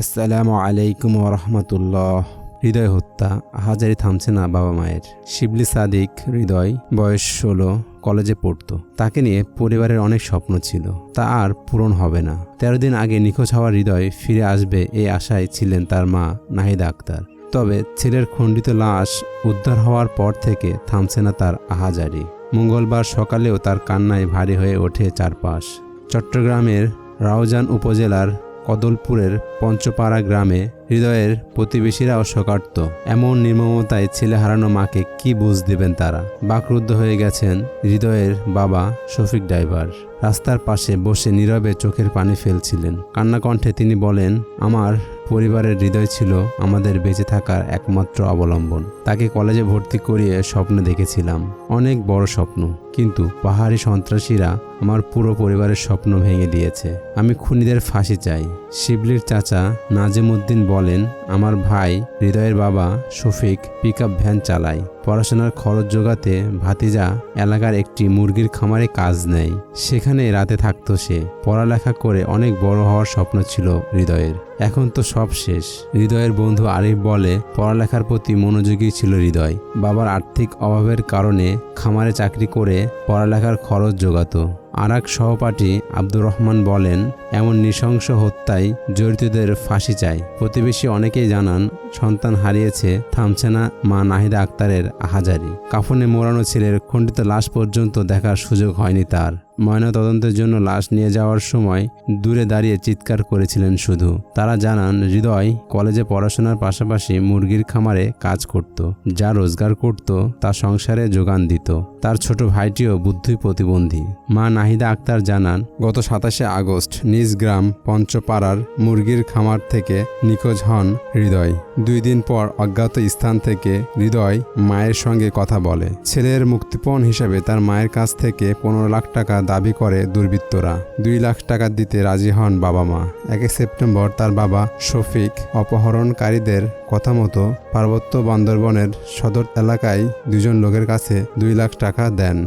আসসালামু আলাইকুম রহমতুল্লাহ। হৃদয় হত্যা, হাজারি থামছে না বাবা মায়ের। শিবলি সাদিক হৃদয়, বয়স ষোলো, কলেজে পড়তো। তাকে নিয়ে পরিবারের অনেক স্বপ্ন ছিল। তা আর পূরণ হবে না। তেরো দিন আগে নিখোঁজ হওয়ার হৃদয় ফিরে আসবে এই আশায় ছিলেন তার মা নাহিদা আক্তার। তবে ছেলের খণ্ডিত লাশ উদ্ধার হওয়ার পর থেকে থামছে না তার আহাজারি মঙ্গলবার সকালেও তার কান্নায় ভারী হয়ে ওঠে চারপাশ। চট্টগ্রামের রাউজান উপজেলার কদলপুরের পঞ্চপাড়া গ্রামে হৃদয়ের প্রতিবেশীরাও শোকার্ত। এমন নির্মমতায় ছেলে হারানো মাকে কি বুঝ দিবেন তারা? বাকরুদ্ধ হয়ে গেছেন হৃদয়ের বাবা শফিক ড্রাইভার। রাস্তার পাশে বসে নীরবে চোখের পানি ফেলছিলেন। কান্নাকণ্ঠে তিনি বলেন, আমার পরিবারের হৃদয় ছিল আমাদের বেঁচে থাকার একমাত্র অবলম্বন। তাকে কলেজে ভর্তি করিয়ে স্বপ্ন দেখেছিলাম। অনেক বড় স্বপ্ন। কিন্তু পাহাড়ি সন্ত্রাসীরা আমার পুরো পরিবারের স্বপ্ন ভেঙে দিয়েছে। আমি খুনিদের ফাঁসি চাই। শিবলির চাচা নাজিমুদ্দিন বলেন, আমার ভাই হৃদয়ের বাবা শফিক পিক ভ্যান চালায়। পড়াশোনার খরচ জোগাতে ভাতিজা এলাকার একটি মুরগির খামারে কাজ নেয়। সেখানে রাতে থাকতো সে। পড়ালেখা করে অনেক বড় হওয়ার স্বপ্ন ছিল হৃদয়ের। এখন তো সব শেষ। হৃদয়ের বন্ধু আরিফ বলে, পড়ালেখার প্রতি মনোযোগী ছিল হৃদয়। বাবার আর্থিক অভাবের কারণে খামারে চাকরি করে পড়ালেখার খরচ জোগাতো। আর এক সহপাঠী আব্দুর রহমান বলেন, এমন নৃশংস হত্যায় জড়িতদের ফাঁসি চাই। প্রতিবেশী অনেকেই জানান, সন্তান হারিয়েছে, থামছে না মা নাহিদা আক্তারের হাজারি। কাফনে মোড়ানো ছেলের খণ্ডিত লাশ পর্যন্ত দেখার সুযোগ হয়নি তার। ময়না তদন্তের জন্য লাশ নিয়ে যাওয়ার সময় দূরে দাঁড়িয়ে চিৎকার করেছিলেন শুধু। তারা জানান, হৃদয় কলেজে পড়াশোনার পাশাপাশি মুরগির খামারে কাজ করত। যা রোজগার করত, তা সংসারে যোগান দিত। তার ছোট ভাইটিও বুদ্ধি প্রতিবন্ধী। মা নাহিদা আক্তার জানান, গত সাতাশে আগস্ট নিজ গ্রাম পঞ্চপাড়ার মুরগির খামার থেকে নিখোঁজ হন হৃদয়। দুই দিন পর অজ্ঞাত স্থান থেকে হৃদয় মায়ের সঙ্গে কথা বলে। ছেলের মুক্তিপণ হিসেবে তার মায়ের কাছ থেকে পনেরো লাখ টাকা দাবি করে দুর্বৃত্তরা। দুই লাখ টাকা দিতে রাজি হন বাবা মা একে সেপ্টেম্বর তার বাবা শফিক অপহরণকারীদের কথা মতো পার্বত্য বান্দরবনের সদর এলাকায় দুজন লোকের কাছে দুই লাখ টাকা দেন।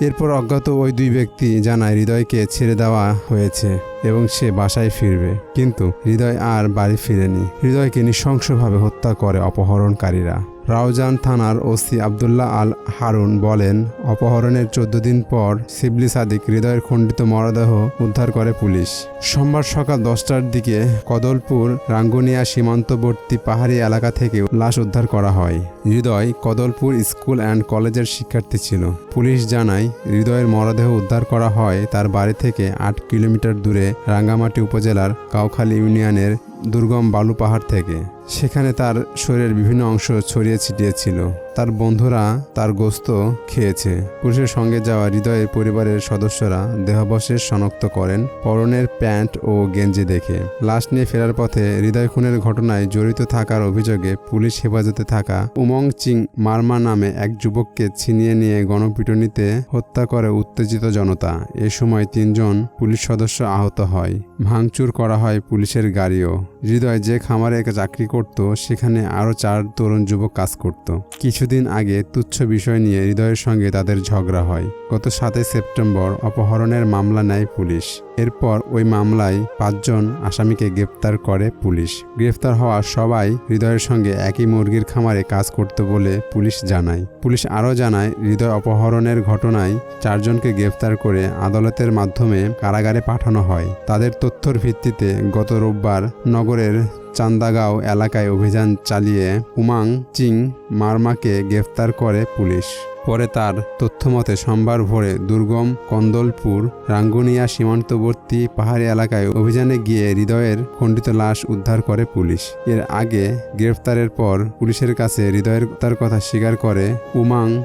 এরপর অজ্ঞাত ওই দুই ব্যক্তি জানায় হৃদয়কে ছেড়ে দেওয়া হয়েছে এবং সে বাসায় ফিরবে। কিন্তু হৃদয় আর বাড়ি ফিরেনি। হৃদয়কে নৃশংসভাবে হত্যা করে অপহরণকারীরা। রাউজান থানার ওসি আবদুল্লাহ আল হারুন বলেন, অপহরণের চোদ্দ দিন পর শিবলি সাদিক হৃদয়ের খণ্ডিত মরদেহ উদ্ধার করে পুলিশ। সোমবার সকাল দশটার দিকে কদলপুর রাঙ্গুনিয়া সীমান্তবর্তী পাহাড়ি এলাকা থেকে লাশ উদ্ধার করা হয়। হৃদয় কদলপুর স্কুল অ্যান্ড কলেজের শিক্ষার্থী ছিল। পুলিশ জানায়, হৃদয়ের মরদেহ উদ্ধার করা হয় তার বাড়ি থেকে আট কিলোমিটার দূরে রাঙ্গামাটি উপজেলার কাউখালী ইউনিয়নের দুর্গম বালু পাহাড় থেকে সেখানে তার শরীরের বিভিন্ন অংশ ছড়িয়ে ছিটিয়ে ছিল তার বন্ধুরা, তার গোস্ত খেয়েছে। পুলিশের সঙ্গে যাওয়া হৃদয়ের পরিবারের সদস্যরা দেহাবশেষ শনাক্ত করেন পরনের প্যান্ট ও গেঞ্জি দেখে। লাশ নিয়ে ফেরার পথে হৃদয় খুনের ঘটনায় জড়িত থাকার অভিযোগে পুলিশ হেফাজতে থাকা উমং চিং মার্মা নামে এক যুবককে ছিনিয়ে নিয়ে গণপিটুনিতে হত্যা করে উত্তেজিত জনতা। এ সময় তিনজন পুলিশ সদস্য আহত হয়। ভাঙচুর করা হয় পুলিশের গাড়িও। হৃদয় যে খামারে চাকরি করত, সেখানে আরও চার তরুণ যুবক কাজ করত। কিছুদিন আগে তুচ্ছ বিষয় নিয়ে হৃদয়ের সঙ্গে তাদের ঝগড়া হয়। গত সাতই সেপ্টেম্বর অপহরণের মামলা নেয় পুলিশ। এরপর ওই মামলায় পাঁচজন আসামিকে গ্রেপ্তার করে পুলিশ। গ্রেফতার হওয়া সবাই হৃদয়ের সঙ্গে একই মুরগির খামারে কাজ করতে বলে পুলিশ জানায়। পুলিশ আরও জানায়, হৃদয় অপহরণের ঘটনায় চারজনকে গ্রেফতার করে আদালতের মাধ্যমে কারাগারে পাঠানো হয়। তাদের তথ্যর ভিত্তিতে গত রোববার নগরের চান্দাগাঁও এলাকায় অভিযান চালিয়ে উমাং চিং মার্মাকে গ্রেফতার করে পুলিশ। পরে তার তথ্যমতে সোমবার ভোরে দুর্গম কন্দলপুর রাঙ্গুনিয়া সীমান্তবর্তী পাহাড়ি এলাকায় অভিযানে গিয়ে হৃদয়ের খণ্ডিত লাশ উদ্ধার করে পুলিশ। এর আগে গ্রেফতারের পর পুলিশের কাছে হৃদয়ের তার কথা স্বীকার করে উমাং